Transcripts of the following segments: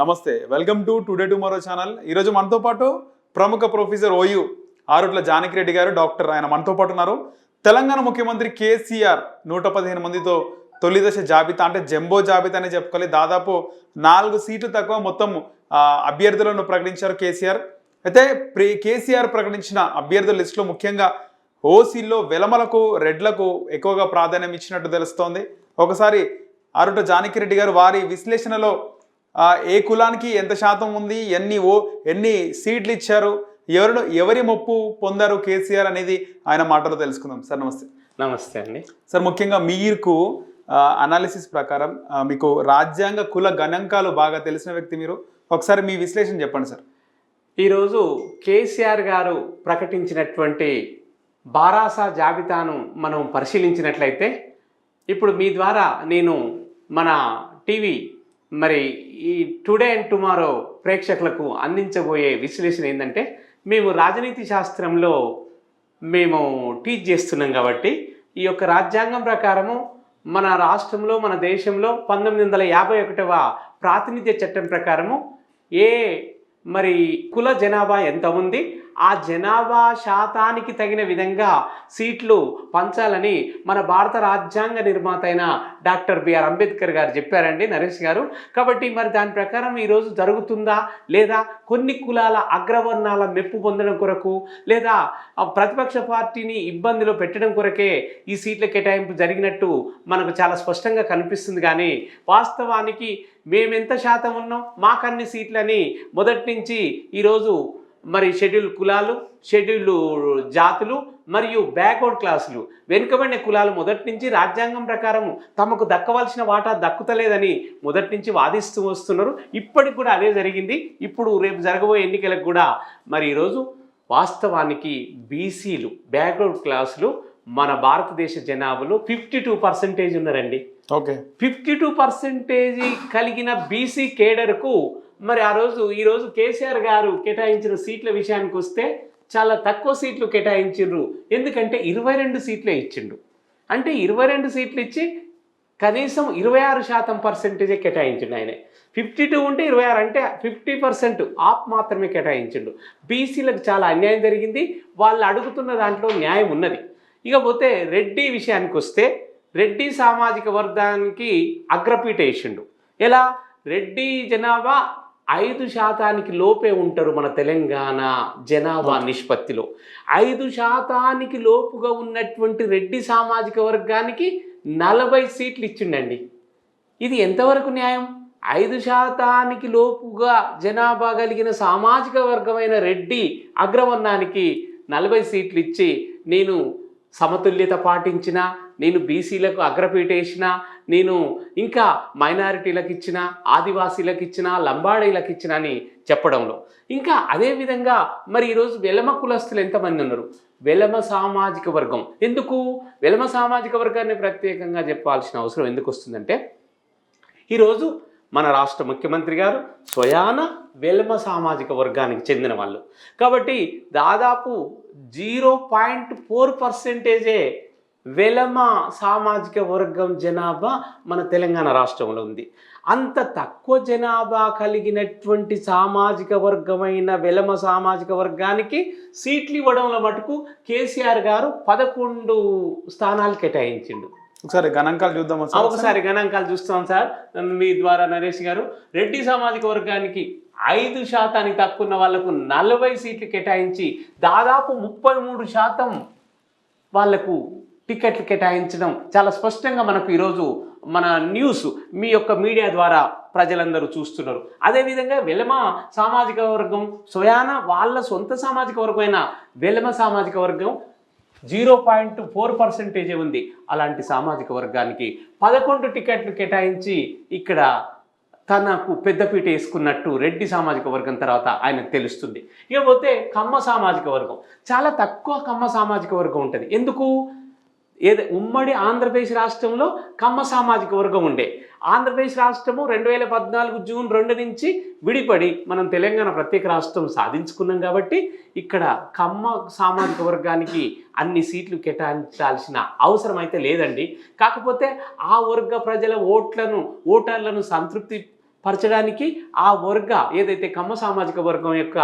నమస్తే welcome to today tomorrow channel. ఈరోజు మనతో పాటు ప్రముఖ professor OU Arutla Janaki Reddy garu doctor ఆయన మనతో పాటు ఉన్నారు. తెలంగాణ ముఖ్యమంత్రి కేసీఆర్ నూట పదిహేను మందితో తొలి దశ జాబితా అంటే జంబో జాబితా అని చెప్పుకోవాలి. దాదాపు నాలుగు సీట్లు తక్కువ మొత్తం అభ్యర్థులను ప్రకటించారు కేసీఆర్. అయితే ప్రి కేసీఆర్ ప్రకటించిన అభ్యర్థుల లిస్టులో ముఖ్యంగా ఓసీల్లో వెలమలకు రెడ్లకు ఎక్కువగా ప్రాధాన్యం ఇచ్చినట్టు తెలుస్తోంది. ఒకసారి ఆరుట జానకిరెడ్డి గారు వారి విశ్లేషణలో ఏ కులానికి ఎంత శాతం ఉంది ఎన్ని ఓ ఎన్ని సీట్లు ఇచ్చారు ఎవరు ఎవరి మొప్పు పొందారు కేసీఆర్ అనేది ఆయన మాటలో తెలుసుకుందాం. సార్ నమస్తే. నమస్తే అండి. సార్ ముఖ్యంగా మీకు అనాలిసిస్ ప్రకారం మీకు రాజ్యాంగ కుల గణాంకాలు బాగా తెలిసిన వ్యక్తి మీరు. ఒకసారి మీ విశ్లేషణ చెప్పండి సార్. ఈరోజు కేసీఆర్ గారు ప్రకటించినటువంటి బారాసా జాబితాను మనం పరిశీలించినట్లయితే ఇప్పుడు మీ ద్వారా నేను మన టీవీ మరి ఈ టుడే అండ్ టుమారో ప్రేక్షకులకు అందించబోయే విశ్లేషణ ఏంటంటే మేము రాజనీతి శాస్త్రంలో మేము టీచ్ చేస్తున్నాం కాబట్టి ఈ యొక్క రాజ్యాంగం ప్రకారము మన రాష్ట్రంలో మన దేశంలో పంతొమ్మిది వందల యాభై ఒకటవ ప్రాతినిధ్య చట్టం ప్రకారము ఏ మరి కుల జనాభా ఎంత ఉంది? ఆ జనాభా శాతానికి తగిన విధంగా సీట్లు పంచాలని మన భారత రాజ్యాంగ నిర్మాత అయిన డాక్టర్ బిఆర్ అంబేద్కర్ గారు చెప్పారండి నరేష్ గారు. కాబట్టి మరి దాని ప్రకారం ఈరోజు జరుగుతుందా లేదా కొన్ని కులాల అగ్రవర్ణాల మెప్పు పొందడం కొరకు లేదా ప్రతిపక్ష పార్టీని ఇబ్బందిలో పెట్టడం కొరకే ఈ సీట్ల కేటాయింపు జరిగినట్టు మనకు చాలా స్పష్టంగా కనిపిస్తుంది. కానీ వాస్తవానికి మేమెంత శాతం ఉన్నాం? మాకన్ని సీట్లని మొదటి నుంచి ఈరోజు మరి షెడ్యూల్ కులాలు షెడ్యూల్ జాతులు మరియు బ్యాక్వర్డ్ క్లాసులు. వెనుకబడిన కులాలు మొదటి నుంచి రాజ్యాంగం ప్రకారం తమకు దక్కవలసిన వాటా దక్కుతలేదని మొదటి నుంచి వాదిస్తూ వస్తున్నారు. ఇప్పటికి కూడా అదే జరిగింది. ఇప్పుడు రేపు జరగబోయే ఎన్నికలకు కూడా మరి ఈరోజు వాస్తవానికి బీసీలు బ్యాక్వర్డ్ క్లాసులు మన భారతదేశ జనాభాలో ఫిఫ్టీ టూ పర్సెంటేజ్ ఉన్నారండి. ఓకే. ఫిఫ్టీ టూ పర్సెంటేజీ కలిగిన బీసీ కేడర్కు మరి ఆ రోజు ఈరోజు కేసీఆర్ గారు కేటాయించిన సీట్ల విషయానికి వస్తే చాలా తక్కువ సీట్లు కేటాయించిండ్రు. ఎందుకంటే ఇరవై రెండు సీట్లే ఇచ్చిండు అంటే ఇరవై రెండు సీట్లు ఇచ్చి కనీసం ఇరవై ఆరు శాతం పర్సెంటేజే కేటాయించిండు ఆయన. ఫిఫ్టీ టూ ఉంటే ఇరవై ఆరు అంటే ఫిఫ్టీ పర్సెంట్ ఆప్ మాత్రమే కేటాయించిండు. బీసీలకు చాలా అన్యాయం జరిగింది. వాళ్ళు అడుగుతున్న దాంట్లో న్యాయం ఉన్నది. ఇకపోతే రెడ్డి విషయానికి వస్తే రెడ్డి సామాజిక వర్గానికి అగ్రపీట వేసిండు ఎలా? రెడ్డి జనాభా ఐదు శాతానికి లోపే ఉంటారు మన తెలంగాణ జనాభా నిష్పత్తిలో. ఐదు శాతానికి లోపుగా ఉన్నటువంటి రెడ్డి సామాజిక వర్గానికి నలభై సీట్లు ఇచ్చిండండి. ఇది ఎంతవరకు న్యాయం? ఐదు శాతానికి లోపుగా జనాభా కలిగిన సామాజిక వర్గమైన రెడ్డి అగ్రవర్ణానికి నలభై సీట్లు ఇచ్చి నేను సమతుల్యత పాటించిన నేను బీసీలకు అగ్రపీటేసిన నేను ఇంకా మైనారిటీలకు ఇచ్చిన ఆదివాసీలకు ఇచ్చిన లంబాడీలకు ఇచ్చిన అని చెప్పడంలో. ఇంకా అదేవిధంగా మరి ఈరోజు వెలమ కులస్తులు ఎంతమంది ఉన్నారు? వెలమ సామాజిక వర్గం. ఎందుకు? వెలమ సామాజిక వర్గాన్ని ప్రత్యేకంగా చెప్పాల్సిన అవసరం ఎందుకు వస్తుందంటే ఈరోజు మన రాష్ట్ర ముఖ్యమంత్రి గారు స్వయాన వెల్మ సామాజిక వర్గానికి చెందిన వాళ్ళు. కాబట్టి దాదాపు జీరో పాయింట్ ఫోర్ పర్సెంటేజే వెలమ సామాజిక వర్గం జనాభా మన తెలంగాణ రాష్ట్రంలో ఉంది. అంత తక్కువ జనాభా కలిగినటువంటి సామాజిక వర్గమైన వెలమ సామాజిక వర్గానికి సీట్లు ఇవ్వడంలో మటుకు కేసీఆర్ గారు పదకొండు స్థానాలు కేటాయించిండు. ఒకసారి గణాంకాలు చూద్దాం సార్. ఒకసారి గణాంకాలు చూస్తాం సార్. మీ ద్వారా నరేష్ గారు రెడ్డి సామాజిక వర్గానికి ఐదు శాతానికి తక్కువ ఉన్న వాళ్ళకు నలభై సీట్లు కేటాయించి దాదాపు ముప్పై మూడు శాతం వాళ్ళకు టికెట్లు కేటాయించడం చాలా స్పష్టంగా మనకు ఈరోజు మన న్యూస్ మీ యొక్క మీడియా ద్వారా ప్రజలందరూ చూస్తున్నారు. అదేవిధంగా వెలమ సామాజిక వర్గం స్వయాన వాళ్ళ సొంత సామాజిక వర్గమైన వెలమ సామాజిక వర్గం జీరో పాయింట్ ఫోర్ పర్సెంటేజే ఉంది అలాంటి సామాజిక వర్గానికి. పదకొండు టికెట్లు కేటాయించి ఇక్కడ తనకు పెద్దపీట వేసుకున్నట్టు రెడ్డి సామాజిక వర్గం తర్వాత ఆయనకు తెలుస్తుంది. ఇకపోతే కమ్మ సామాజిక వర్గం. చాలా తక్కువ కమ్మ సామాజిక వర్గం ఉంటుంది. ఎందుకు? ఏదో? ఉమ్మడి ఆంధ్రప్రదేశ్ రాష్ట్రంలో కమ్మ సామాజిక వర్గం ఉండే. ఆంధ్రప్రదేశ్ రాష్ట్రము రెండు వేల పద్నాలుగు జూన్ రెండు నుంచి విడిపడి మనం తెలంగాణ ప్రత్యేక రాష్ట్రం సాధించుకున్నాం కాబట్టి ఇక్కడ కమ్మ సామాజిక వర్గానికి అన్ని సీట్లు కేటాయించాల్సిన అవసరం అయితే లేదండి. కాకపోతే ఆ వర్గ ప్రజల ఓట్లను ఓటర్లను సంతృప్తి పరచడానికి ఆ వర్గ ఏదైతే కమ్మ సామాజిక వర్గం యొక్క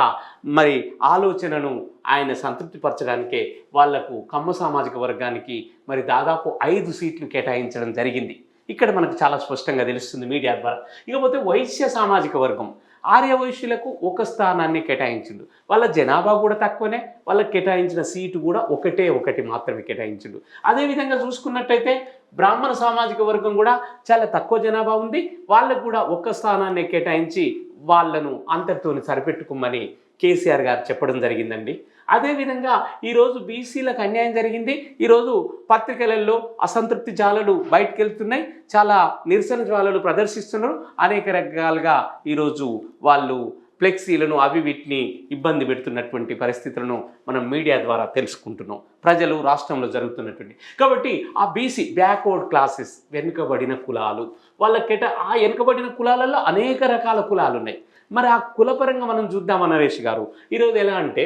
మరి ఆలోచనను ఆయన సంతృప్తి పరచడానికే వాళ్ళకు కమ్మ సామాజిక వర్గానికి మరి దాదాపు ఐదు సీట్లు కేటాయించడం జరిగింది. ఇక్కడ మనకు చాలా స్పష్టంగా తెలుస్తుంది మీడియా ద్వారా. ఇకపోతే వైశ్య సామాజిక వర్గం ఆర్య వైశ్యులకు ఒక స్థానాన్ని కేటాయించిండు. వాళ్ళ జనాభా కూడా తక్కువనే వాళ్ళకి కేటాయించిన సీటు కూడా ఒకటే ఒకటి మాత్రమే కేటాయించిండు. అదేవిధంగా చూసుకున్నట్టయితే బ్రాహ్మణ సామాజిక వర్గం కూడా చాలా తక్కువ జనాభా ఉంది. వాళ్ళకు కూడా ఒక్క స్థానాన్ని కేటాయించి వాళ్ళను అంతటితోని సరిపెట్టుకోమని కేసీఆర్ గారు చెప్పడం జరిగిందండి. అదేవిధంగా ఈరోజు బీసీలకు అన్యాయం జరిగింది. ఈరోజు పత్రికలలో అసంతృప్తి జాలలు బయటకు వెళ్తున్నాయి చాలా నిరసన జ్వాలలు ప్రదర్శిస్తున్నారు. అనేక రకాలుగా ఈరోజు వాళ్ళు ఫ్లెక్సీలను అవి వీటిని ఇబ్బంది పెడుతున్నటువంటి పరిస్థితులను మనం మీడియా ద్వారా తెలుసుకుంటున్నాం. ప్రజలు రాష్ట్రంలో జరుగుతున్నటువంటి. కాబట్టి ఆ బీసీ బ్యాక్వర్డ్ క్లాసెస్ వెనుకబడిన కులాలు వాళ్ళ కేట ఆ వెనుకబడిన కులాలలో అనేక రకాల కులాలు ఉన్నాయి మరి ఆ కులపరంగా మనం చూద్దాం నరేష్ గారు? ఈరోజు ఎలా అంటే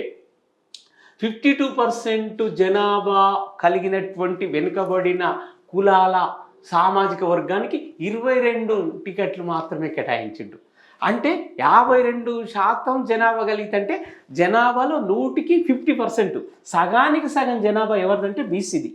ఫిఫ్టీ టూ పర్సెంట్ జనాభా కలిగినటువంటి వెనుకబడిన కులాల సామాజిక వర్గానికి ఇరవై రెండు టికెట్లు మాత్రమే కేటాయించిండు అంటే యాభై రెండు శాతం జనాభా కలిగితే జనాభాలో నూటికి ఫిఫ్టీ పర్సెంట్ సగానికి సగం జనాభా ఎవరిదంటే బీసీది.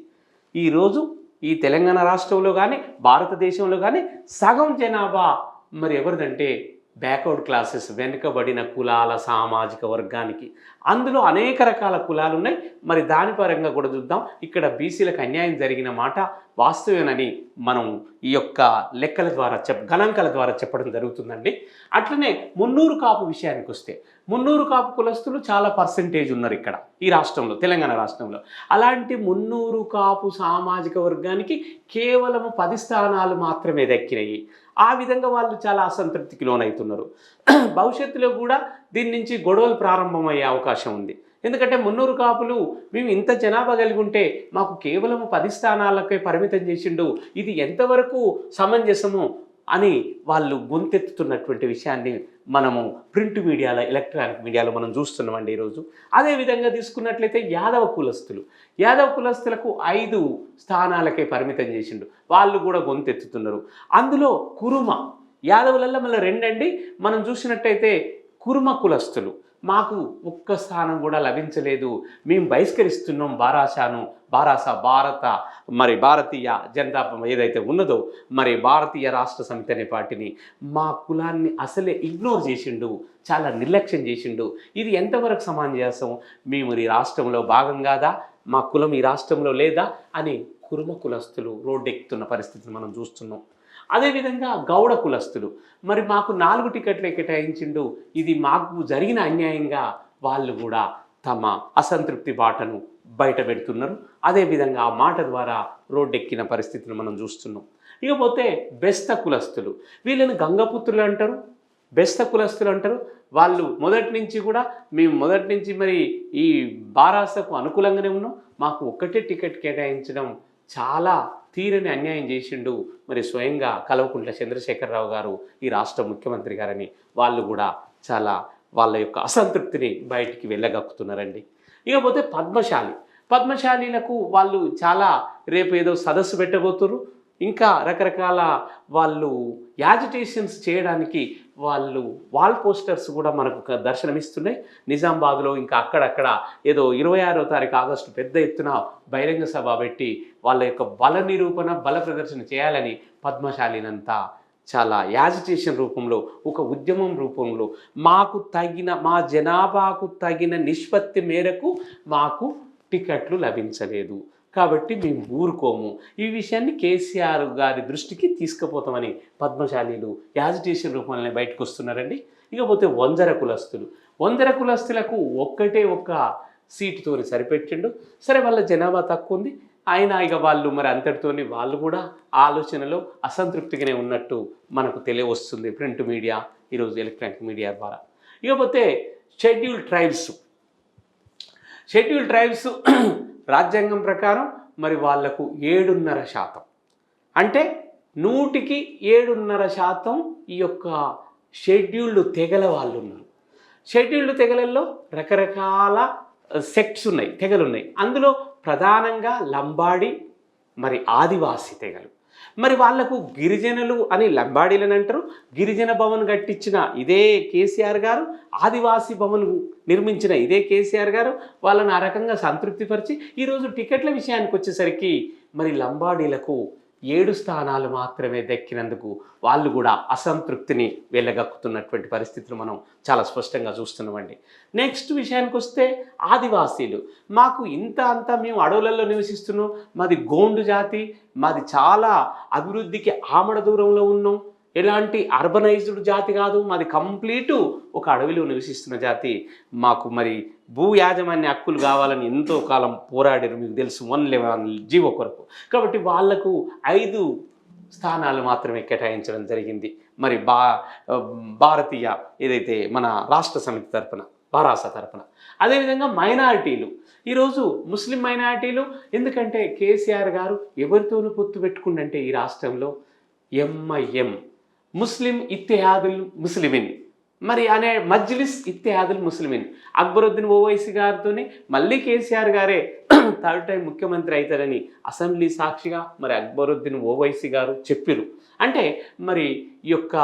ఈరోజు ఈ తెలంగాణ రాష్ట్రంలో కానీ భారతదేశంలో కానీ సగం జనాభా మరి ఎవరిదంటే బ్యాక్వర్డ్ క్లాసెస్ వెనుకబడిన కులాల సామాజిక వర్గానికి. అందులో అనేక రకాల కులాలు ఉన్నాయి మరి దాని పరంగా కూడా చూద్దాం. ఇక్కడ బీసీలకు అన్యాయం జరిగిన మాట వాస్తవేనని మనం ఈ యొక్క లెక్కల ద్వారా చెప్ గణాంకాల ద్వారా చెప్పడం జరుగుతుందండి. అట్లనే మున్నూరు కాపు విషయానికి వస్తే మున్నూరు కాపు కులస్తులు చాలా పర్సెంటేజ్ ఉన్నారు ఇక్కడ ఈ రాష్ట్రంలో తెలంగాణ రాష్ట్రంలో. అలాంటి మున్నూరు కాపు సామాజిక వర్గానికి కేవలం పది స్థానాలు మాత్రమే దక్కినాయి. ఆ విధంగా వాళ్ళు చాలా అసంతృప్తికి లోనవుతున్నారు. భవిష్యత్తులో కూడా దీని నుంచి గొడవలు ప్రారంభమయ్యే అవకాశం ఉంది. ఎందుకంటే మున్నూరు కాపులు మేము ఇంత జనాభా కలిగి ఉంటే మాకు కేవలం పది స్థానాలకే పరిమితం చేసిండు. ఇది ఎంతవరకు సమంజసము? అని వాళ్ళు గొంతెత్తుతున్నటువంటి విషయాన్ని మనము ప్రింట్ మీడియాలో ఎలక్ట్రానిక్ మీడియాలో మనం చూస్తున్నామండి ఈరోజు. అదేవిధంగా తీసుకున్నట్లయితే యాదవ కులస్తులు. యాదవ కులస్తులకు ఐదు స్థానాలకే పరిమితం చేసిండు. వాళ్ళు కూడా గొంతెత్తుతున్నారు. అందులో కురుమ. యాదవులలో మళ్ళీ రెండండి. మనం చూసినట్టయితే కురుమ కులస్తులు. మాకు ఒక్క స్థానం కూడా లభించలేదు. మేము బహిష్కరిస్తున్నాం బారాసాను బారాస భారత మరి భారతీయ జనతా ఏదైతే ఉన్నదో మరి భారతీయ రాష్ట్ర సమితి అనే పార్టీని మా కులాన్ని అసలే ఇగ్నోర్ చేసిండు చాలా నిర్లక్ష్యం చేసిండు. ఇది ఎంతవరకు సమంజసం? మేము ఈ రాష్ట్రంలో భాగం కాదా? మా కులం ఈ రాష్ట్రంలో లేదా? అని కురుమ కులస్తులు రోడ్డెక్కుతున్న పరిస్థితిని మనం చూస్తున్నాం. అదేవిధంగా గౌడ కులస్తులు. మరి మాకు నాలుగు టికెట్లే కేటాయించిండు ఇది మాకు జరిగిన అన్యాయంగా వాళ్ళు కూడా తమ అసంతృప్తి బాటను బయట పెడుతున్నారు. అదేవిధంగా ఆ మాట ద్వారా రోడ్డెక్కిన పరిస్థితిని మనం చూస్తున్నాం. ఇకపోతే బెస్త కులస్తులు. వీళ్ళని గంగపుత్రులు అంటారు. బెస్త కులస్తులు అంటారు. వాళ్ళు మొదటి నుంచి కూడా మేము మొదటి నుంచి మరి ఈ బారాసకు అనుకూలంగానే ఉన్నాం. మాకు ఒక్కటే టికెట్ కేటాయించడం చాలా తీరని అన్యాయం చేసిండు. మరి స్వయంగా కల్వకుంట్ల చంద్రశేఖరరావు గారు ఈ రాష్ట్ర ముఖ్యమంత్రి గారని వాళ్ళు కూడా చాలా వాళ్ళ యొక్క అసంతృప్తిని బయటికి వెళ్ళగక్కుతున్నారండి. ఇకపోతే పద్మశాలి. పద్మశాలీలకు వాళ్ళు చాలా రేపు ఏదో సదస్సు పెట్టబోతున్నారు ఇంకా రకరకాల వాళ్ళు యాజిటేషన్స్ చేయడానికి వాళ్ళు వాల్ పోస్టర్స్ కూడా మనకు ఒక దర్శనమిస్తున్నాయి. నిజామాబాద్లో ఇంకా అక్కడక్కడ ఏదో ఇరవై ఆరో తారీఖు ఆగస్టు పెద్ద ఎత్తున బహిరంగ సభ పెట్టి వాళ్ళ యొక్క బల నిరూపణ బల ప్రదర్శన చేయాలని పద్మశాలినంతా చాలా యాజిటేషన్ రూపంలో ఒక ఉద్యమం రూపంలో మాకు తగిన మా జనాభాకు తగిన నిష్పత్తి మేరకు మాకు టికెట్లు లభించలేదు. కాబట్టి మేము ఊరుకోము. ఈ విషయాన్ని కేసీఆర్ గారి దృష్టికి తీసుకుపోతామని పద్మశాలీలు యాజిటేషన్ రూపంలోనే బయటకు వస్తున్నారండి ఇకపోతే వంజర కులస్తులు. వంజర కులస్తులకు ఒక్కటే ఒక్క సీటుతోని సరిపెట్టిండు. సరే వాళ్ళ జనాభా తక్కువ ఉంది. అయినా ఇక వాళ్ళు మరి అంతటితోని వాళ్ళు కూడా ఆలోచనలో అసంతృప్తిగానే ఉన్నట్టు మనకు తెలియవస్తుంది ప్రింట్ మీడియా ఈరోజు ఎలక్ట్రానిక్ మీడియా ద్వారా. ఇకపోతే షెడ్యూల్ ట్రైబ్స్. షెడ్యూల్ ట్రైబ్స్ రాజ్యాంగం ప్రకారం మరి వాళ్ళకు ఏడున్నర శాతం. అంటే నూటికి ఏడున్నర శాతం ఈ యొక్క షెడ్యూల్డ్ తెగల వాళ్ళు ఉన్నారు షెడ్యూల్డ్ తెగలల్లో రకరకాల సెక్ట్స్ ఉన్నాయి తెగలు ఉన్నాయి అందులో ప్రధానంగా లంబాడి మరి ఆదివాసీ తెగలు. మరి వాళ్ళకు గిరిజనులు అని లంబాడీలని అంటారు. గిరిజన భవన్ కట్టించిన ఇదే కేసీఆర్ గారు ఆదివాసీ భవన్ నిర్మించిన ఇదే కేసీఆర్ గారు వాళ్ళని ఆ రకంగా సంతృప్తిపరిచి ఈరోజు టికెట్ల విషయానికి వచ్చేసరికి మరి లంబాడీలకు ఏడు స్థానాలు మాత్రమే దక్కినందుకు వాళ్ళు కూడా అసంతృప్తిని వెళ్ళగక్కుతున్నటువంటి పరిస్థితులు మనం చాలా స్పష్టంగా చూస్తున్నామండి. నెక్స్ట్ విషయానికి వస్తే ఆదివాసీలు. మాకు ఇంత అంతా మేము అడవులలో నివసిస్తున్నాం. మాది గోండు జాతి. మాది చాలా అభివృద్ధికి ఆమడ దూరంలో ఉన్నాం. ఎలాంటి అర్బనైజ్డ్ జాతి కాదు మాది కంప్లీటు ఒక అడవిలో నివసిస్తున్న జాతి. మాకు మరి భూ యాజమాన్య హక్కులు కావాలని ఎంతో కాలం పోరాడారు మీకు తెలుసు వన్ లెవెన్ జీవో కొరకు. కాబట్టి వాళ్ళకు ఐదు స్థానాలు మాత్రమే కేటాయించడం జరిగింది. మరి బా భారతీయ ఏదైతే మన రాష్ట్ర సమితి తరపున బారాస తరపున. అదేవిధంగా మైనారిటీలు. ఈరోజు ముస్లిం మైనారిటీలు ఎందుకంటే కేసీఆర్ గారు ఎవరితోనూ పొత్తు పెట్టుకుండంటే ఈ రాష్ట్రంలో ఎంఐఎం ముస్లిం ఇత్తిహాదుల్ ముస్లిమిన్. మరి అనే మజ్లిస్ ఇత్తిహాదుల్ ముస్లిమిన్. అక్బరుద్దీన్ ఓవైసీ గారితోనే మళ్ళీ కేసీఆర్ గారే థర్డ్ టైం ముఖ్యమంత్రి అవుతారని అసెంబ్లీ సాక్షిగా మరి అక్బరుద్దీన్ ఓవైసీ గారు చెప్పిరు అంటే మరి ఈ యొక్క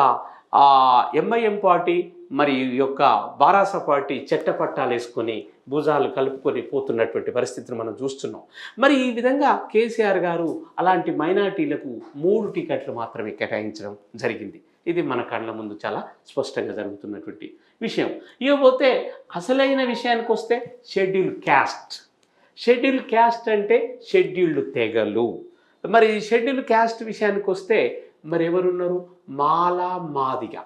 ఎంఐఎం పార్టీ మరి ఈ యొక్క బారాస పార్టీ చెట్ట పట్టాలు వేసుకొని భుజాలు కలుపుకొని పోతున్నటువంటి పరిస్థితిని మనం చూస్తున్నాం. మరి ఈ విధంగా కేసీఆర్ గారు అలాంటి మైనార్టీలకు మూడు టికెట్లు మాత్రమే కేటాయించడం జరిగింది. ఇది మన కళ్ళ ముందు చాలా స్పష్టంగా జరుగుతున్నటువంటి విషయం. ఇకపోతే అసలైన విషయానికి వస్తే షెడ్యూల్ క్యాస్ట్. షెడ్యూల్ క్యాస్ట్ అంటే షెడ్యూల్డ్ తెగలు. మరి షెడ్యూల్ క్యాస్ట్ విషయానికి వస్తే మరి ఎవరున్నారు మాలా మాదిగా.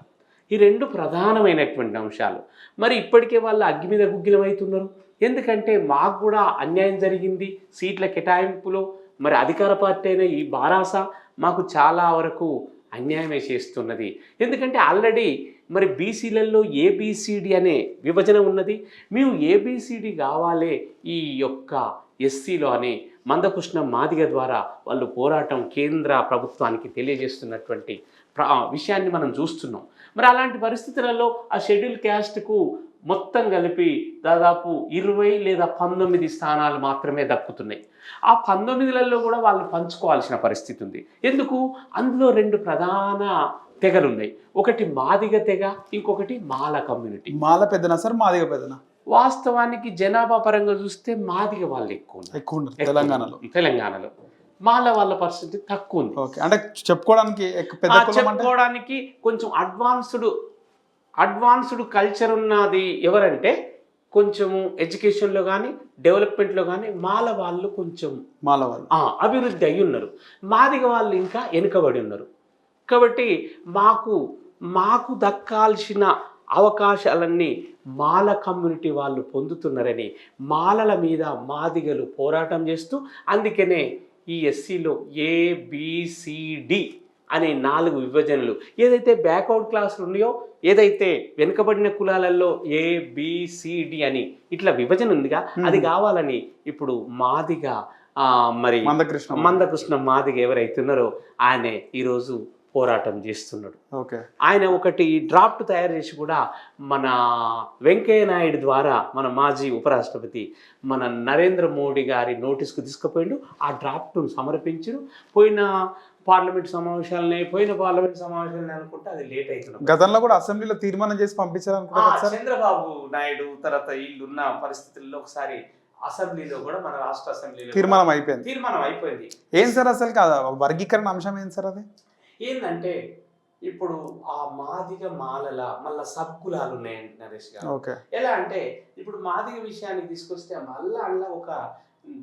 ఈ రెండు ప్రధానమైనటువంటి అంశాలు. మరి ఇప్పటికే వాళ్ళు అగ్గి మీద గుగ్గిలమవుతున్నారు. ఎందుకంటే మాకు కూడా అన్యాయం జరిగింది. సీట్ల కేటాయింపులో మరి అధికార పార్టీ అయిన ఈ బారాస మాకు చాలా వరకు అన్యాయమే చేస్తున్నది. ఎందుకంటే ఆల్రెడీ మరి బీసీలలో ఏబిసిడి అనే విభజన ఉన్నది. మేము ఏబిసిడి కావాలే ఈ యొక్క ఎస్సీలో అనే మందకృష్ణ మాదిగ ద్వారా వాళ్ళు పోరాటం కేంద్ర ప్రభుత్వానికి తెలియజేస్తున్నటువంటి ప్ర విషయాన్ని మనం చూస్తున్నాం. మరి అలాంటి పరిస్థితులలో ఆ షెడ్యూల్ క్యాస్ట్కు మొత్తం కలిపి దాదాపు ఇరవై లేదా పంతొమ్మిది స్థానాలు మాత్రమే దక్కుతున్నాయి. ఆ పంతొమ్మిదిలలో కూడా వాళ్ళు పంచుకోవాల్సిన పరిస్థితి ఉంది. ఎందుకు? అందులో రెండు ప్రధాన తెగలు ఉన్నాయి ఒకటి మాదిగ తెగ ఇంకొకటి మాల కమ్యూనిటీ. మాల పెద్దనా సార్? మాదిగ పెద్దనా? వాస్తవానికి జనాభా పరంగా చూస్తే మాదిగ వాళ్ళు ఎక్కువ ఉన్నారు. ఎక్కువ తెలంగాణలో. తెలంగాణలో. మాల వాళ్ళ పరిస్థితి తక్కువ ఉంది ఓకే. అంటే చెప్పుకోవడానికి చెప్పుకోవడానికి కొంచెం అడ్వాన్స్డ్ అడ్వాన్స్డ్ కల్చర్ ఉన్నది ఎవరంటే కొంచెము ఎడ్యుకేషన్లో కానీ డెవలప్మెంట్లో కానీ మాల వాళ్ళు కొంచెం మాల వాళ్ళు. అభివృద్ధి అయి ఉన్నారు. మాదిగ వాళ్ళు ఇంకా వెనుకబడి ఉన్నారు. కాబట్టి మాకు మాకు దక్కాల్సిన అవకాశాలన్నీ మాల కమ్యూనిటీ వాళ్ళు పొందుతున్నారని మాలల మీద మాదిగలు పోరాటం చేస్తూ అందుకనే ఈ ఎస్సీలో ఏబిసిడి అనే నాలుగు విభజనలు ఏదైతే బ్యాక్అవుట్ క్లాసులు ఉన్నాయో ఏదైతే వెనుకబడిన కులాలలో ఏబిసిడి అని ఇట్లా విభజన ఉందిగా అది కావాలని ఇప్పుడు మాదిగా ఆ, మరి మందకృష్ణ మందకృష్ణ మాదిగ ఎవరైతున్నారో ఆయనే ఈరోజు పోరాటం చేస్తున్నాడు. ఓకే. ఆయన ఒకటి డ్రాఫ్ట్ తయారు చేసి కూడా మన వెంకయ్య నాయుడు ద్వారా మన మాజీ ఉపరాష్ట్రపతి మన నరేంద్ర మోడీ గారి నోటీస్కు తీసుకుపోయిండు. ఆ డ్రాఫ్ట్ను సమర్పించారు పోయిన పార్లమెంట్ సమావేశాలనే పోయిన పార్లమెంట్ సమావేశాలని అనుకుంటే అది లేట్ అవుతున్నాం గతంలో కూడా అసెంబ్లీలో తీర్మానం చేసి సార్ చంద్రబాబు నాయుడు తర్వాత వీళ్ళు ఉన్న పరిస్థితుల్లో ఒకసారి అసెంబ్లీలో కూడా మన రాష్ట్ర అసెంబ్లీలో తీర్మానం అయిపోయింది. తీర్మానం అయిపోయింది. ఏం సార్ అసలు కాదా? వర్గీకరణ అంశం ఏం సార్ అది? ఏంటంటే ఇప్పుడు ఆ మాదిగ మాలల మళ్ళా సబ్ కులాలు ఉన్నాయండి నరేష్ గారు. ఎలా అంటే ఇప్పుడు మాదిగ విషయానికి తీసుకొస్తే మళ్ళా అందులో ఒక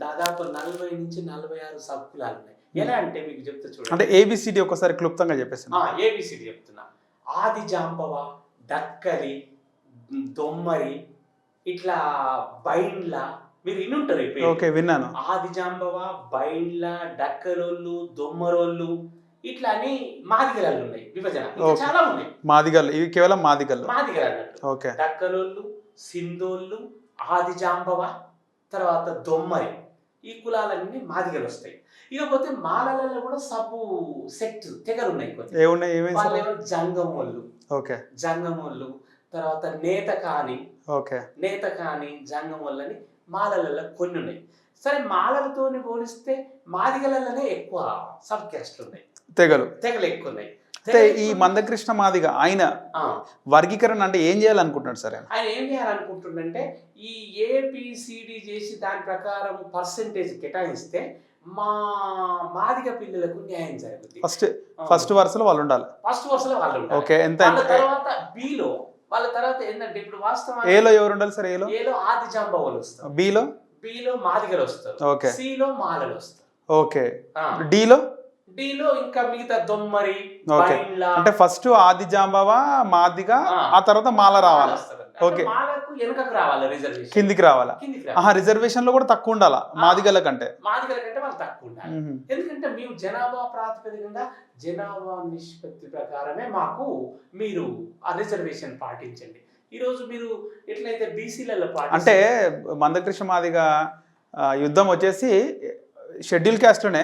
దాదాపు నలభై నుంచి నలభై ఆరు సబ్ కులాలు ఉన్నాయి ఎలా అంటే మీకు చెప్తా అంటే చూడండి ఏబిసిడి ఒకసారి క్లుప్తంగా చెప్పేసి ఏబిసిడి చెప్తున్నా. ఆది జాంబవ డక్కలి దొమ్మరి ఇట్లా బైండ్ల మీరు వినుంటారు. ఓకే విన్నాను. ఆది జాంబవ బైండ్ల డక్కలోళ్ళు దొమ్మరోళ్ళు ఇట్లా అని మాదిగలాలు ఉన్నాయి విభజన. చాలా ఉన్నాయి. మాదిగల్ ఇవి కేవలం మాదిగల్ మాదిగలు అన్నట్టు. ఓకే. డక్కలోళ్ళు సింధోళ్ళు ఆది జాంబవ తర్వాత దొమ్మరి. ఈ కులాలన్నీ మాదిగలు వస్తాయి ఇకపోతే మాలలలో కూడా సబ్బు సెక్ట్ తెగలు ఉన్నాయి వాళ్ళేమో జంగమోళ్ళు. ఓకే. జంగమోళ్ళు తర్వాత నేత కాని ఓకే. నేత కాని జంగమోళ్ళని మాలలలో కొన్ని ఉన్నాయి. సరే మాలలతోని పోలిస్తే మాదిగలలోనే ఎక్కువ సబ్ క్యాస్ట్లు ఉన్నాయి తెగలు. తెగలు ఎక్కువ ఉన్నాయి అయితే ఈ మందకృష్ణ మాదిగ ఆయన వర్గీకరణ అంటే ఏం చేయాలనుకుంటున్నాడు సార్ ఆయన? ఏం చేయాలనుకుంటుండంటే ఈ ఏబిసిడి చేసి దాని ప్రకారం పర్సంటేజ్ కేటాయిస్తే మా మాదిగ పిల్లలకు న్యాయం జరుగుతుంది ఫస్ట్ ఫస్ట్ వరుసలో వాళ్ళు ఉండాలి. ఫస్ట్ వరుసలో వాళ్ళు. ఓకే ఎంత తర్వాత బిలో వాళ్ళ తర్వాత ఏంటంటే ఇప్పుడు వాస్తవానికి ఏలో ఎవరు ఉండాలి సార్ ఏలో ఏలో ఆది జాంబవులు వస్తారు. బిలో బిలో మాదిగలు వస్తారు. ఓకే. సిలో మాలలు వస్తారు. ఓకే. ఆ, డిలో డిలో ఇంకా మిగతా దొమ్మరి అంటే ఫస్ట్ ఆది జాంబవ మాదిగ ఆ. తర్వాత మాల రావాలి. ఓకే. మాలకు వెనుకకు రావాలి రిజర్వేషన్ కిందికి రావాలా? ఆహా రిజర్వేషన్లో కూడా తక్కువ ఉండాలా? మాదిగల కంటే? మాదిగల కంటే వాళ్ళు తక్కువ ఉండాలి. ఎందుకంటే మేము జనాభా ప్రాతిపదికగా జనాభా నిష్పత్తి ప్రకారమే మాకు మీరు ఆ రిజర్వేషన్ పాటించండి. ఈ రోజు మీరు ఎట్లయితే బీసీలలో అంటే మందకృష్ణ మాదిగ యుద్ధం వచ్చేసి షెడ్యూల్ క్యాస్ట్లోనే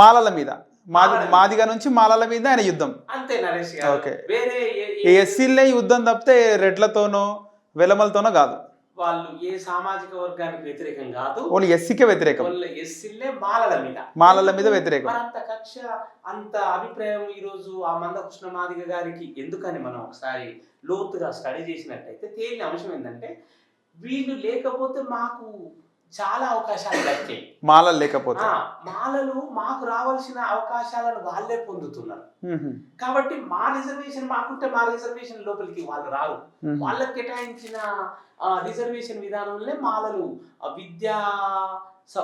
మాలల మీద. మాది మాలల మీద. మాదిగ నుంచి మాలల మీద ఆయన యుద్ధం. అంతే నరేష్ ఓకే. ఎస్సీలే యుద్ధం తప్పితే రెడ్లతోనో వెలమలతోనో కాదు. వాళ్ళు ఏ సామాజిక వర్గానికి వ్యతిరేకం కాదు. ఓన్లీ ఎస్సీకే వ్యతిరేకం. వాళ్ళ ఎస్సీలే మాలల మీద. మాలల మీద వ్యతిరేకం. అంత కక్ష అంత అభిప్రాయం ఈ రోజు ఆ మందకృష్ణ మాదిగ గారికి ఎందుకని మనం ఒకసారి లోతుగా స్టడీ చేసినట్టయితే తేలిన అంశం ఏంటంటే వీళ్ళు లేకపోతే మాకు చాలా అవకాశాలు దక్కాయి. మాలలు లేకపోతే? ఆ, మాలలు మాకు రావాల్సిన అవకాశాలను వాళ్ళే పొందుతున్నారు. కాబట్టి మా రిజర్వేషన్ మాకుంటే మా రిజర్వేషన్ లోపలికి వాళ్ళు రారు. వాళ్ళకి కేటాయించిన ఆ, రిజర్వేషన్ విధానంలో మాలలు ఆ, విద్యా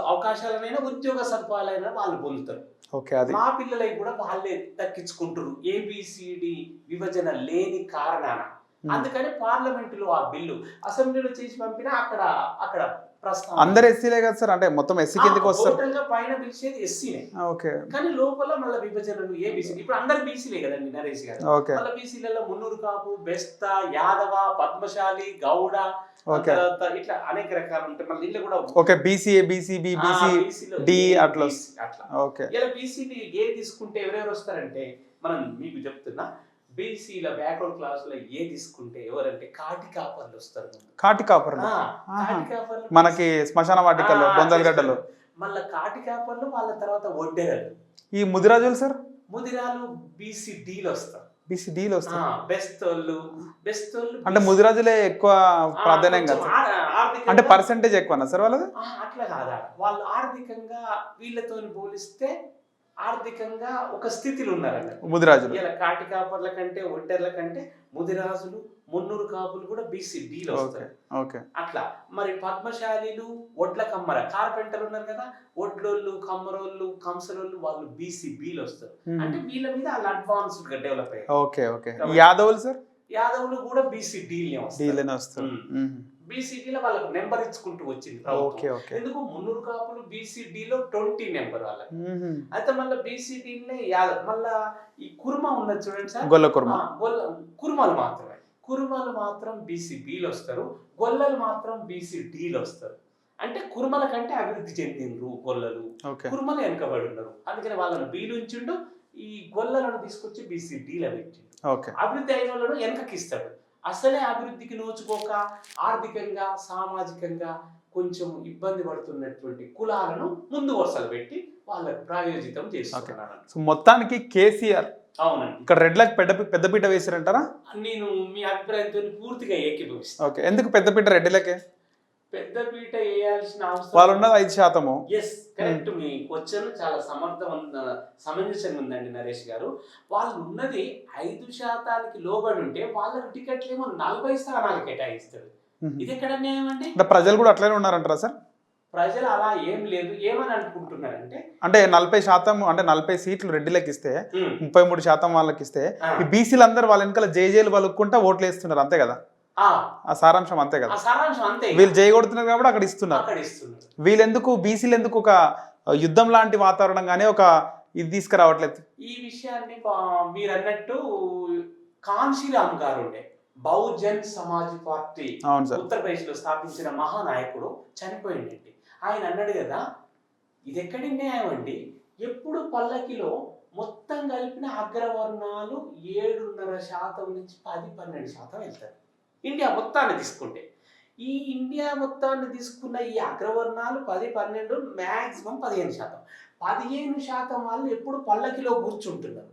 అవకాశాలనైనా ఉద్యోగ సదుపాయాలైనా వాళ్ళు పొందుతారు. ఓకే అది. మా పిల్లలకి కూడా వాళ్ళే దక్కించుకుంటారు ఏబిసిడి విభజన లేని కారణాన. అందుకని పార్లమెంటులో ఆ బిల్లు అసెంబ్లీలో చేసి పంపినా అక్కడ అక్కడ అందరు ఎస్సీలే కదా సార్? అంటే మొత్తం ఎస్సీ కిందకి వస్తారు. పైన పిలిచేది ఎస్సీనే. ఓకే. కానీ లోపల మళ్ళీ విభజనలు ఏబిసి ఇప్పుడు అందరు బీసీలే కదండి నరేష్ గారు. ఓకే. మళ్ళీ బీసీలలో మున్నూరు కాపు బెస్త యాదవ పద్మశాలి గౌడ తర్వాత ఇట్లా అనేక రకాలు ఉంటాయి. మళ్ళీ ఇల్లు కూడా ఓకే బీసీఏ బీసీబీ ఆ, బీసీ డి ఏ, అట్లా. ఓకే. ఇలా ఏ తీసుకుంటే ఎవరెవరు వస్తారంటే మనం మీకు చెప్తున్నా బీసీల బ్యాక్వర్డ్ క్లాస్లో ఏ తీసుకుంటే ఎవరంటే కాటి కాపర్లు వస్తారు. కాటి కాపర్లు. మనకి శ్మశాన వాటికల్లో ఆ, బొందలగడ్డలు. మళ్ళా కాటి కాపర్లు వాళ్ళ తర్వాత ఒడ్డెరలు ఈ ముదిరాజులు సార్? ముదిరాలు బీసీ డీలు వస్తారు. బీసీ డీలు వస్తారు. బెస్తోళ్ళు బెస్తోళ్ళు అంటే ముదిరాజులే ఎక్కువ ప్రాధాన్యం కదా అంటే పర్సంటేజ్ ఎక్కువనా సార్ వాళ్ళది? అట్లా కాదా వాళ్ళు ఆర్థికంగా వీళ్ళతో పోలిస్తే ఆర్థికంగా ఒక స్థితిలో ఉన్నారన్నట్టు ముదిరాజులు. ఇలా కాటి కాపర్ల కంటే ఒడ్డెర్ల కంటే ముదిరాజులు మున్నూరు కాపులు కూడా బీసీ డీలు ఓకే వస్తారు. అట్లా మరి పద్మశాలీలు ఒడ్ల కమ్మర కార్పెంటర్ ఉన్నారు కదా ఒడ్లోళ్ళు కమ్మరోళ్ళు కంసరోళ్ళు వాళ్ళు బీసీ బీలు వస్తారు. అంటే వీళ్ళ మీద వాళ్ళు అడ్వాన్స్డ్గా డెవలప్ అయ్యారు. Okay okay. యాదవులు సార్? యాదవులు కూడా బీసీ డీల్ వస్తారు. బీసీడీలో వాళ్ళకు నెంబర్ ఇచ్చుకుంటూ వచ్చింది ప్రభుత్వం. Okay okay. ఎందుకు? మున్నూరు కాపులు బీసీడీలో ట్వంటీ నెంబర్ వాళ్ళకి. అయితే మళ్ళీ బీసీడీలే యాదవ్ మళ్ళా ఈ కుర్మ ఉన్నది చూడండి సార్. గొల్ల కుర్మ. గొల్ల కుర్మలు మాత్రమే. కుర్మలు మాత్రం బీసీ బీలు వస్తారు. గొల్లలు మాత్రం బీసీ డీలు వస్తారు. అంటే కుర్మల కంటే అభివృద్ధి చెందిండ్రు గొల్లలు. కుర్మలు వెనకబడి ఉన్నారు. అందుకని వాళ్ళని బీలు ఉంచిండు ఈ గొల్లలను తీసుకొచ్చి బీసీ డీల పెట్టిండు. అభివృద్ధి అయిన వాళ్ళను వెనకకి ఇస్తాడు. అసలే అభివృద్ధికి నోచుకోక ఆర్థికంగా సామాజికంగా కొంచెం ఇబ్బంది పడుతున్నటువంటి కులాలను ముందు వరుసలు పెట్టి వాళ్ళకు ప్రాయోజితం చేస్తున్నాడు సో మొత్తానికి కేసీఆర్ అవునండి. ఇక్కడ రెడ్లకు పెద్ద పెద్దపీట వేసారంటారా నేను మీ అభిప్రాయంతో పూర్తిగా ఏకీభవిస్తాను. ఓకే. ఎందుకు పెద్దపీట రెడ్డిలకే పెద్దపీట వేయాల్సిన వాళ్ళు అవసరం ఉన్నది ఐదు శాతము. ఎస్ కరెక్ట్ మీ క్వశ్చన్ చాలా సమర్థవంత సమంజసంగా ఉందండి నరేష్ గారు. వాళ్ళు ఉన్నది ఐదు శాతానికి లోబడి ఉంటే వాళ్ళకి టికెట్లు ఏమో నలభై స్థానాలు కేటాయిస్తారు. మ్మ్. ఇది ఎక్కడ న్యాయం అండి? ప్రజలు కూడా అట్లనే ఉన్నారంటారా సార్? ప్రజలు అలా ఏం లేదు. ఏమని అనుకుంటున్నారంటే అంటే నలభై శాతం అంటే నలభై సీట్లు రెడ్డిలకు ఇస్తే ఉమ్, ముప్పై మూడు శాతం వాళ్ళకి ఇస్తే ఆ, ఈ బీసీలు అందరూ వాళ్ళ వెనకాల జేజేలు వలుక్కుంటా ఓట్లు వేస్తున్నారు అంతే కదా? ఆ, ఆ సారాంశం అంతే కదా? సారాంశం అంతే వీళ్ళు చేయగొడుతున్నారు కాబట్టి అక్కడ ఇస్తున్నారు. అక్కడ ఇస్తున్నారు. వీళ్ళెందుకు బీసీలు ఎందుకు ఒక యుద్ధం లాంటి వాతావరణం కానీ ఒక ఇది తీసుకురావట్లేదు? ఈ విషయాన్ని మీరు అన్నట్టు కాన్శీరామ్ గారు ఉండే. బహుజన్ సమాజ్ పార్టీ అవును సార్. ఉత్తరప్రదేశ్లో స్థాపించిన మహానాయకుడు చనిపోయిందండి ఆయన అన్నాడు కదా ఇది ఎక్కడి న్యాయం అండి? ఎప్పుడు పల్లకిలో మొత్తం కలిపిన అగ్రవర్ణాలు ఏడున్నర శాతం నుంచి పది పన్నెండు శాతం వెళ్తారు. ఇండియా మొత్తాన్ని తీసుకుంటే. ఈ ఇండియా మొత్తాన్ని తీసుకున్న ఈ అగ్రవర్ణాలు పది పన్నెండు మ్యాక్సిమం పదిహేను శాతం. పదిహేను శాతం వాళ్ళు ఎప్పుడు పల్లకిలో కూర్చుంటున్నారు.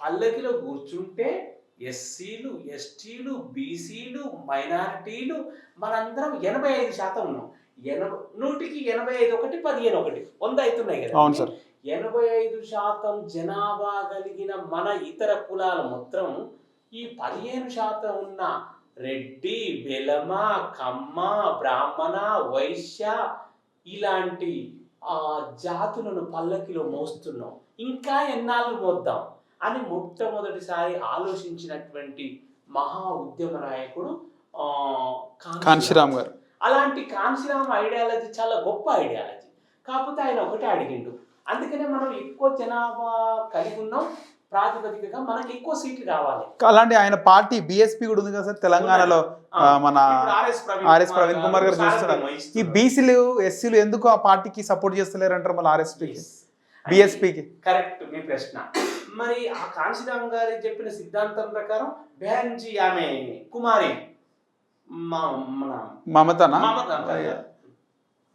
పల్లకిలో కూర్చుంటే ఎస్సీలు ఎస్టీలు బీసీలు మైనారిటీలు మనందరం ఎనభై ఐదు శాతం ఉన్నాం. ఎనభై నూటికి ఎనభై ఐదు ఒకటి పదిహేను ఒకటి. వంద అవుతున్నాయి కదా. అవును సార్. ఎనభై ఐదు శాతం జనాభా కలిగిన మన ఇతర కులాల మొత్తం ఈ పదిహేను శాతం ఉన్న రెడ్డి వెలమ కమ్మ బ్రాహ్మణ వైశ్య ఇలాంటి ఆ జాతులను పల్లకిలో మోస్తున్నాం. ఇంకా ఎన్నాళ్ళు మోద్దాం? అని మొట్టమొదటిసారి ఆలోచించినటువంటి మహా ఉద్యమ నాయకుడు ఆ, కాంశీరామ్. గారు. అలాంటి కాన్సీరామ్ ఐడియాలజీ చాలా గొప్ప ఐడియాలజీ. కాకపోతే ఆయన ఒకటే అడిగిండు. అందుకనే మనం ఎక్కువ జనాభా కలిగి ఉన్నాం. ప్రాతిపదికగా మనకి ఎక్కువ సీట్లు కావాలి అలాంటి ఆయన పార్టీ బిఎస్పీ కూడా ఉంది కదా సార్ తెలంగాణలో మన ఆర్ఎస్ ప్రవీణ్ కుమార్ గారు చేస్తున్నారు. ఈ. బీసీలు ఎస్సీలు ఎందుకు ఆ పార్టీకి సపోర్ట్ చేస్తలేరు అంటారు మళ్ళీ ఆర్ఎస్పీకి. బిఎస్పీకి కరెక్ట్ మీ ప్రశ్న మరి ఆ కాంశీరామ్ గారి చెప్పిన సిద్ధాంతం ప్రకారం బెహన్జీ ఆమె కుమారి మన మమతనా మమత.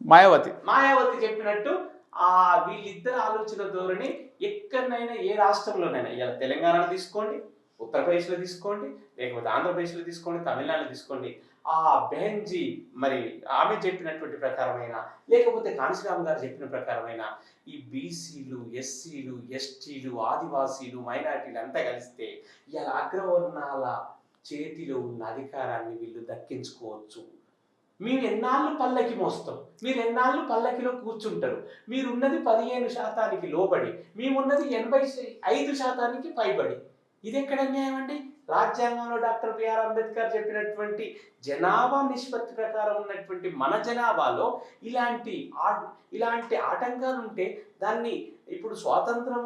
మాయావతి మాయావతి చెప్పినట్టు ఆ వీళ్ళిద్దరు ఆలోచన ధోరణి ఎక్కడైనా ఏ రాష్ట్రంలోనైనా. ఇలా తెలంగాణలో తీసుకోండి ఉత్తరప్రదేశ్లో తీసుకోండి లేకపోతే ఆంధ్రప్రదేశ్లో తీసుకోండి తమిళనాడులో తీసుకోండి. ఆ బెహెన్జీ మరి ఆమె చెప్పినటువంటి ప్రకారమైన లేకపోతే కాంశీరామ్ గారు చెప్పిన ప్రకారమైన ఈ బీసీలు ఎస్సీలు ఎస్టీలు ఆదివాసీలు మైనార్టీలు అంతా కలిస్తే ఇలా అగ్రవర్ణాల చేతిలో ఉన్న అధికారాన్ని వీళ్ళు దక్కించుకోవచ్చు. మీరు ఎన్నాళ్ళు పల్లకి మోస్తాం? మీరు ఎన్నాళ్ళు పల్లకిలో కూర్చుంటారు? మీరున్నది పదిహేను శాతానికి లోబడి మేమున్నది ఎనభై ఐదు శాతానికి పైబడి. ఇది ఎక్కడ అన్యాయం అండి? రాజ్యాంగంలో డాక్టర్ బిఆర్ అంబేద్కర్ చెప్పినటువంటి జనాభా నిష్పత్తి ప్రకారం ఉన్నటువంటి మన జనాభాలో ఇలాంటి ఇలాంటి ఆటంకాలు ఉంటే దాన్ని ఇప్పుడు స్వాతంత్రం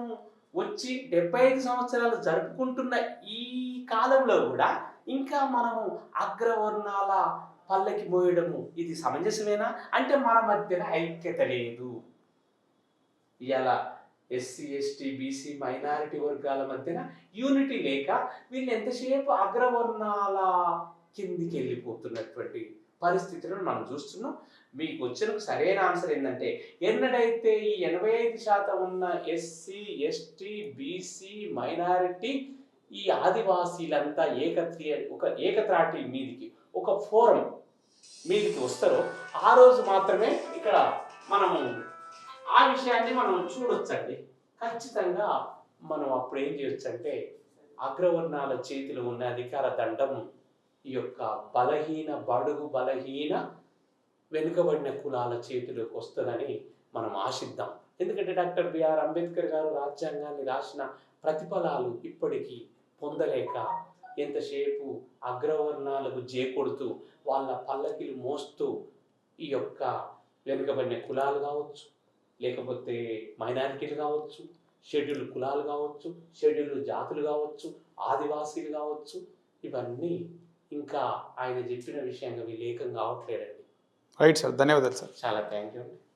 వచ్చి డెబ్బై ఐదు సంవత్సరాలు జరుపుకుంటున్న ఈ కాలంలో కూడా ఇంకా మనము అగ్రవర్ణాల పల్లకి మోయడము ఇది సమంజసమేనా? అంటే మన మధ్యన ఐక్యత లేదు. ఇలా ఎస్సీ ఎస్టీ బీసీ మైనారిటీ వర్గాల మధ్యన యూనిటీ లేక వీళ్ళు ఎంతసేపు అగ్రవర్ణాల కిందికి వెళ్ళిపోతున్నటువంటి పరిస్థితులను మనం చూస్తున్నాం. మీకు వచ్చిన సరైన ఆన్సర్ ఏంటంటే ఎన్నడైతే ఈ ఎనభై ఐదు శాతం ఉన్న ఎస్సీ ఎస్టీ బీసీ మైనారిటీ ఈ ఆదివాసీలంతా ఏకత్రి ఒక ఏకత్రాటి మీదికి ఒక ఫోరం మీదికి వస్తారో ఆ రోజు మాత్రమే ఇక్కడ మనము ఆ విషయాన్ని మనం చూడొచ్చండి. ఖచ్చితంగా మనం అప్పుడు ఏం చేయొచ్చు అంటే అగ్రవర్ణాల చేతిలో ఉన్న అధికార దండం ఈ యొక్క బలహీన బడుగు బలహీన వెనుకబడిన కులాల చేతిలోకి వస్తుందని మనం ఆశిద్దాం. ఎందుకంటే డాక్టర్ బిఆర్ అంబేద్కర్ గారు రాజ్యాంగాన్ని రాసిన ప్రతిఫలాలు ఇప్పటికీ పొందలేక ఎంతసేపు అగ్రవర్ణాలకు జేకొడుతూ వాళ్ళ పల్లకిలు మోస్తూ ఈ యొక్క వెనుకబడిన కులాలు కావచ్చు లేకపోతే మైనారిటీలు కావచ్చు షెడ్యూల్ కులాలు కావచ్చు షెడ్యూల్ జాతులు కావచ్చు ఆదివాసీలు కావచ్చు ఇవన్నీ ఇంకా ఆయన చెప్పిన విషయంగా ఏకం కావట్లేదండి. రైట్ సార్ ధన్యవాదాలు సార్. చాలా థ్యాంక్ యూ